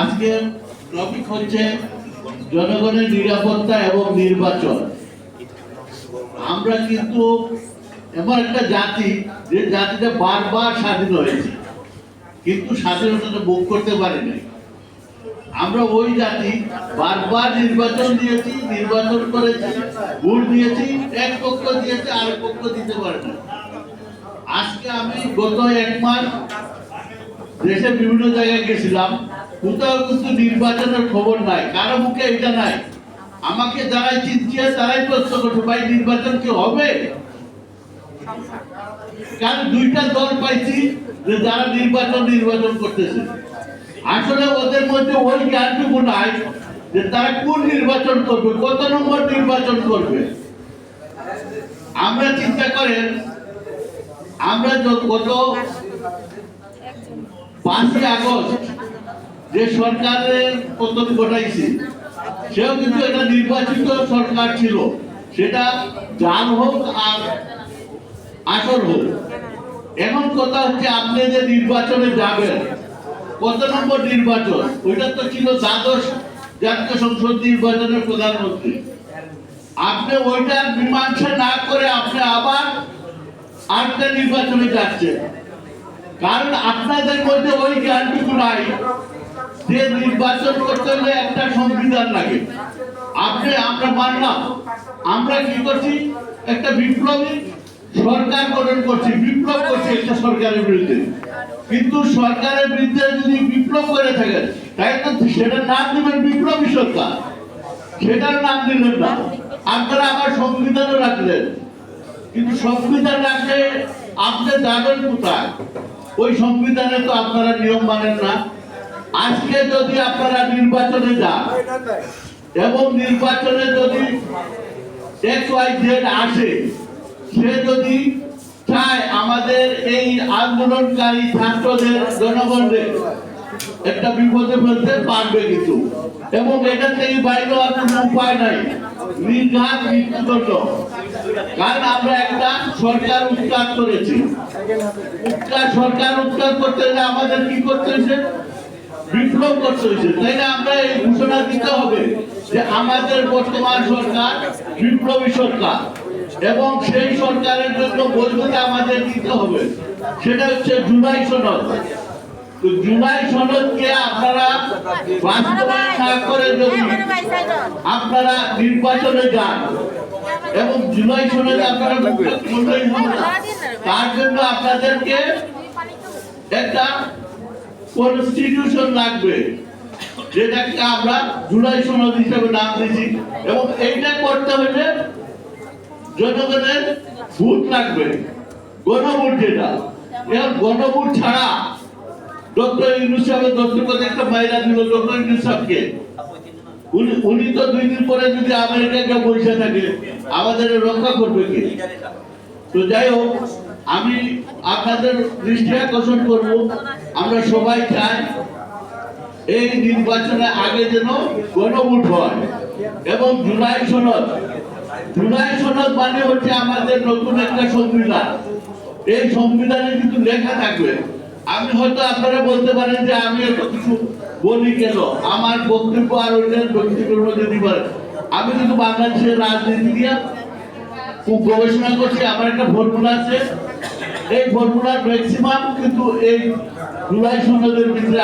আজকে টপিক হচ্ছে জনগণের নিরাপত্তা এবং নির্বাচন। আমরা কিন্তু এমন একটা জাতি, যে জাতিটা বারবার স্বাধীন হয়েছে, কিন্তু স্বাধীনতাটা ভোগ করতে পারি আমরা ওই জাতি বারবার নির্বাচন দিয়েছি, নির্বাচন করেছি, ভোট দিয়েছি, এক পক্ষ দিয়েছে, আরেক পক্ষ দিতে পারে না আজকে আমি গত এক মাস দেশের বিভিন্ন জায়গায় গেছিলাম। কোথাও নির্বাচনের খবর নাই, কারও মুখে এটা নাই। আমাকে যারাই চিনছে তারাই প্রশ্ন করছে ভাই, নির্বাচন কি হবে? কারণ দুইটা দল পাইছি যে যারা নির্বাচন নির্বাচন করতেছে। আসলে ওদের মধ্যে ওই জ্ঞানটুকু নাই যে তারা কোন নির্বাচন করবে, কত নম্বর নির্বাচন করবে। আমরা চিন্তা করেন, আমরা গত পাঁচই আগস্ট যে সরকারের পতন ঘটাইছে, সেও কিন্তু এটা নির্বাচিত সরকার ছিল। সেটা যান হোক আর আসল হোক। এখন কথা হচ্ছে আপনি যে নির্বাচনে যাবেন, কত নম্বর নির্বাচন? ওইটা তো ছিল দ্বাদশ জাতীয় সংসদ নির্বাচনের প্রধানমন্ত্রী। আপনি ওইটার মীমাংসা না করে আপনি আবার আরেকটা নির্বাচনে যাচ্ছেন। কারণ আপনাদের মধ্যে ওই জ্ঞানটুকু নাই। যে নির্বাচন করতে হলে একটা সংবিধান লাগে। আপনি, আমরা মানলাম। আমরা কি করছি? একটা বিপ্লবী সরকার গঠন করছি। বিপ্লব করছি একটা সরকারের বিরুদ্ধে। কিন্তু সরকারের বিরুদ্ধে যদি বিপ্লব করে থাকেন তাই তো সেটার নাম দেবেন বিপ্লবী সরকার। সেটার নাম দিলেন না। আপনারা আবার সংবিধানও রাখলেন। কিন্তু সংবিধান রাখলে আপনি যাবেন কোথায়? ওই সংবিধানে তো আপনারা নিয়ম মানেন না। আজকে যদি আপনারা নির্বাচনে যান এবং নির্বাচনে যদি এক্স ওয়াই জেড আসে সে যদি চায় আমাদের এই আন্দোলনকারী ছাত্রদের জনগণদের একটা বিপদে ফেলতে পারবে কিন্তু। এবং এটা থেকে বাইরে আর কোনো উপায় নাই। নির্ঘাত মৃত্যুদণ্ড। কারণ আমরা একটা সরকার উৎখাত করেছি। সরকার উৎখাত করতে গেলে আমাদের কি করতে হয়েছে? বিপ্লব করতে তাই না আমরা এই ঘোষণা দিতে হবে যে আমাদের বর্তমান সরকার বিপ্লবী সরকার এবং সেই সরকারের জন্য বৈধতা আমাদের দিতে হবে সেটা হচ্ছে জুলাই সনদ জুলাই সনদকে আপনারা বাস্তবায়ন না করে যদি আপনারা নির্বাচনে যান এবং জুলাই সনদে আপনারা। তার জন্য আপনাদেরকে একটা কনস্টিটিউশন লাগবে। যেটাকে আমরা জুলাই সনদ হিসেবে নাম দিয়েছি। এবং এইটা করতে হলে জনগণের ভোট লাগবে, গণভোট যেটা। এখন গণভোট ছাড়া ডক্টর ইউনুস সাহেবের একটা মাইরা দিল ডক্টর ইউনুস সাহেবকে। উনি উনি তো দুই দিন পরে যদি আমেরিকাকে বসে থাকে, আমাদের রক্ষা করবে কি? তো যাই হোক, আমি আপনাদের দৃষ্টি আকর্ষণ করব। আমরা সবাই চাই এই নির্বাচনের আগে যেন গণভোট হয়। এবং জুলাই সনদ জুলাই সনদ মানে হচ্ছে আমাদের নতুন একটা সংবিধান। এই সংবিধানে কিন্তু লেখা থাকবে। আমি হয়তো আপনারা বলতে পারেন যে আমি এত কিছু বলি কেন? আমার বক্তব্য আর বক্তব্যের মধ্যে দিবার। আমি কিন্তু বাংলাদেশের রাজনীতি নিয়ে খুব গবেষণা করছি। আমার একটা ফর্মুলা আছে। এই ফর্মুলার ম্যাক্সিমাম কিন্তু এই জুলাই সনদের ভিতরে